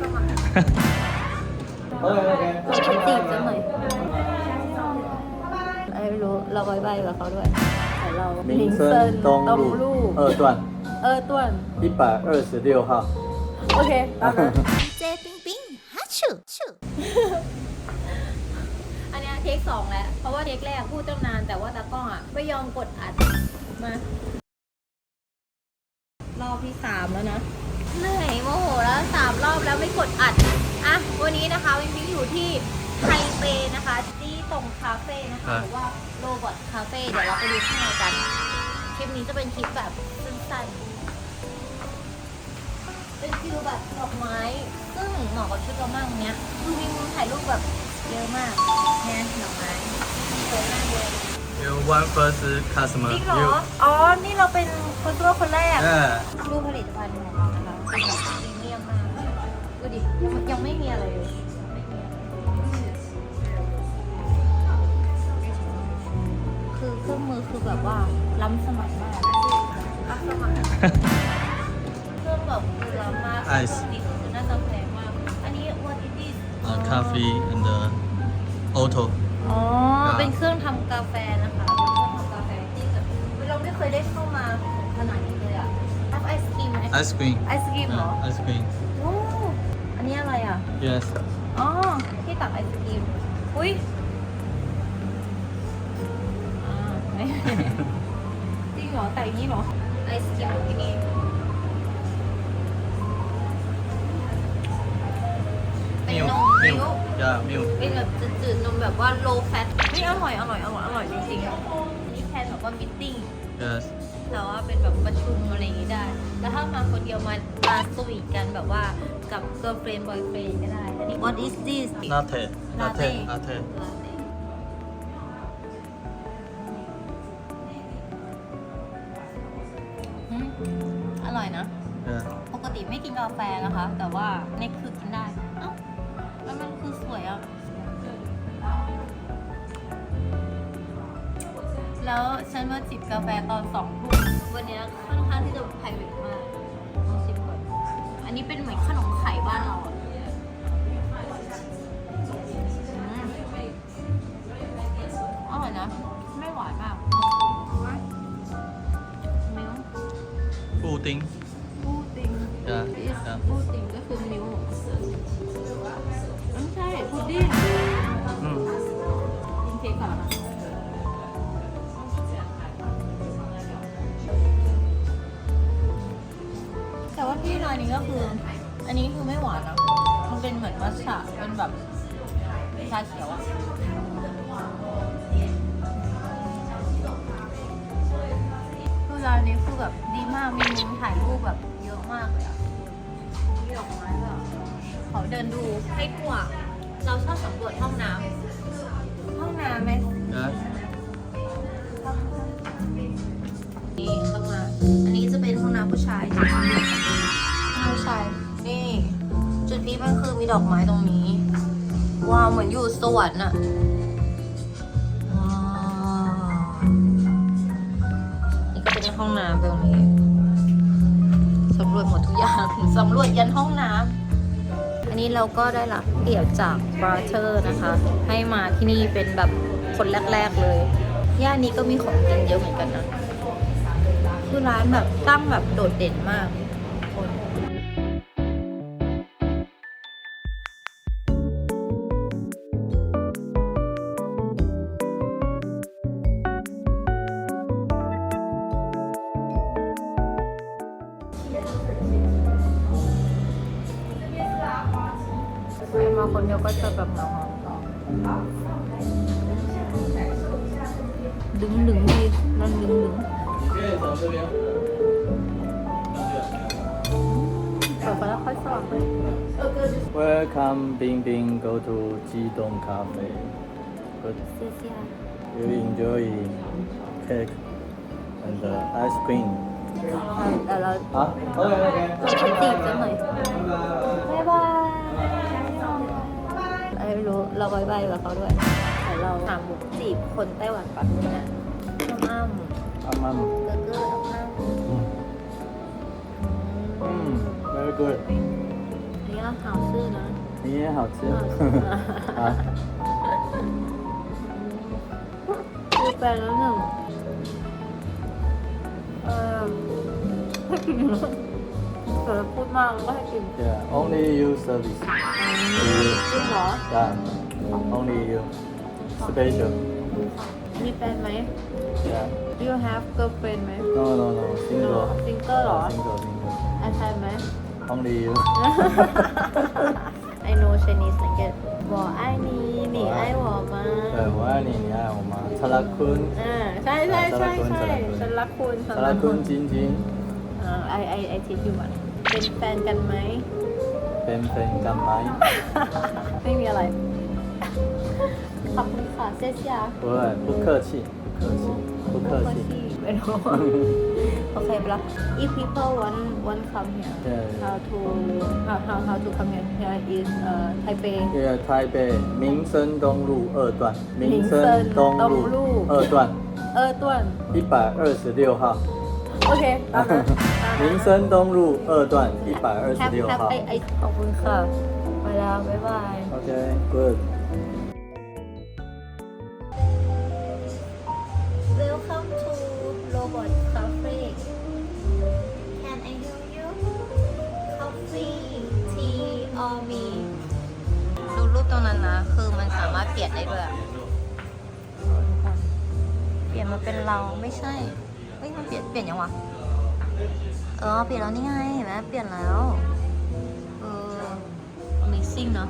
สมัคร Okay, okay. จีบกันหน่อยไอ้ไม่รู้ เราบายบายกับเขาด้วยแต่เรา 民生东 ตรง 路 ลูก 二段 เออต้วน 一百二十六号。 โอเคตามนั้น เจปิงปิงฮัชชูชู อันเนี้ยเทคสองแล้ว เพราะว่าเทคแรกพูดตั้งนาน แต่ว่าตากล้องอ่ะ ไม่ยอมกดอัด มา รอบที่สามแล้วนะ เหนื่อยโมโหแล้วสามรอบแล้วไม่กดอัด อะ วันนี้นะคะวินพิงอยู่ที่ไทเปนะคะที่ตรงคาเฟ่นะคะอะหรือว่าโรบอทคาเฟ่เดี๋ยวเราไปดูข้างในกัน คลิปนี้จะเป็นคลิปแบบสั้นๆเป็นฟิลแบบดอกไม้ ซึ่งเหมาะกับชุดเรามากเนี้ยคือมีมุมถ่ายรูปแบบเยอะมากเนี่ยดอกไม้สวยมากเลย You one first customer. จริงเหรออ๋อ นี่เราเป็นคนตัวคนแรก Yeah. ดูผลิตภัณฑ์ของเรานะคะ เป็นแบบพรีเมียมมากดูดิยังยังไม่มีอะไรเลยคือเครื่องมือคือแบบว่าล้ำสมัยมากล้ำสมัยเครื่องแบบคือล้ำมาก Ice ปกติคือน่าจะแพงมากอันนี้ what it is Uh, coffee and uh, auto. อ๋อครับเป็นเครื่องทำกาแฟนะคะ เป็นเครื่องทำกาแฟที่แบบเราไม่เคยได้เข้ามาขนาดนี้เลยอะทำ ไอศครีมไหม Ice cream. ไอศครีมเหรอ Uh, ice cream. โอ้อันนี้อะไรอะ Yes. อ๋อที่ตักไอศครีม อุ้ยอ่าไม่ จริงเหรอแต่อย่างนี้เหรอ ไอศครีมอยู่ที่นี่เป็นนม Milk. มิล Milk. Yeah, milk. เป็นแบบจืดๆนมแบบว่า low fat นี่อร่อยอร่อยอร่อยอร่อยจริงๆอันนี้แทนแบบว่ามิทติ้ง Yes. แต่ว่าเป็นแบบประชุมอะไรอย่างนี้ได้ แล้วถ้ามาคนเดียวมามาสวีทกันแบบว่ากับ girlfriend boyfriend ก็ได้อันนี้ what is this Latte. Latte. Latte. Latte. อืมอร่อยนะ Yeah. ปกติไม่กินกาแฟนะคะ แต่ว่านี่คือกินได้ เอ้า แล้วมันคือสวยอะ แล้วฉันมาจิบกาแฟตอนสองทุ่มวันเนี้ยค่อนข้างที่จะไพรเวทมากลองชิมก่อน อันนี้เป็นเหมือนขนมไข่บ้านเราอะอืมอร่อยนะ ไม่หวานมากมิ้ว Pudding. พูดติง Yeah. อิส Yeah. พูดติง ฉะเป็นแบบชาเขียวอะคือร้านนี้คือแบบดีมาก มีมุมถ่ายรูปแบบเยอะมากเลยอะมีดอกไม้แบบขอเดินดูให้ทั่วเราชอบสำรวจห้องน้ำห้องน้ำไหม มีดอกไม้ตรงนี้ ว้าวเหมือนอยู่สวรรค์อะว้าวนี่ก็เป็นห้องน้ำตรงนี้สำรวจหมดทุกอย่างสำรวจยันห้องน้ำอันนี้เราก็ได้รับเกียรติจากบราเธอร์นะคะ ให้มาที่นี่เป็นแบบคนแรก ๆเลย ย่านนี้ก็มีของกินเยอะเหมือนกันนะ คือร้านแบบตั้งแบบโดดเด่นมาก วค่อยสว่างเลย Welcome, Bing Bing. Go to Jidong Cafe. Good. ซีเซีย You enjoy cake and uh, ice cream. แต่เรา Huh? Okay, okay. เราจะจีบกันหน่ อยบ๊ายบายอะไรไม่รู้ เราบายบายกับเขาด้วยแต่เราถามบุกจีบคนไต้หวันก่อนนะอ้ำอ้ำ Um, um, เกอร์เกอร์อ้ำอ้ำ mm, very good. นี่ล่ะ 好吃呢。你也好吃啊。คือแปลแล้วหนึ่งเออให้กิน เกิดพูดมากแล้วก็ให้กิน Yeah, only you service. จริงเหรอ Yeah, only you. Special. มีแฟนไหม Yeah. you have girlfriend ไหม No, no, no. Single. ซิงเกิลเหรอ Single, single. ไอแฟนไหม Only you. I know Chinese 那个我爱你你爱我吗对，我爱你，你爱我吗？查拉坤， อ่าใช่ใช่ใช่ใช่ฉันรักคุณฉัน 查 รั 拉 กคุณ 坤，晶晶， อ่าไอไอไอทีอยู่มัน เป็นแฟนกันไหม เป็นแฟนกันไหม ไม่มีอะไร ขอบคุณค่ะเซียเซีย 不会，不客气，不客气，不客气。 ไม่รู้โอเคไปละ if people want want come here Yeah. how to how how how to come here here is uh Taipei 这个台北民生东路二段，民民生生东东路路二段 เออต้วน 一百二十六号， โอเคตามนั้น 民生东路二段一百二十 แฮป 六 แฮป 号 ไอ。ไอขอบคุณค่ะไปแล้วบ๊ายบาย OK, good. Welcome to Robot Cafe Can I help you Coffee Tea or me ดูรูปตรงนั้นนะ คือมันสามารถเปลี่ยนได้ด้วยอะเปลี่ยนมาเป็นเราไม่ใช่ เ ฮ้ยมันเปลี่ยนเปลี่ยนยังวะ เออเปลี่ยนแล้วนี่ไงเห็นไหมเปลี่ยนแล้ว เออ Amazing เนาะ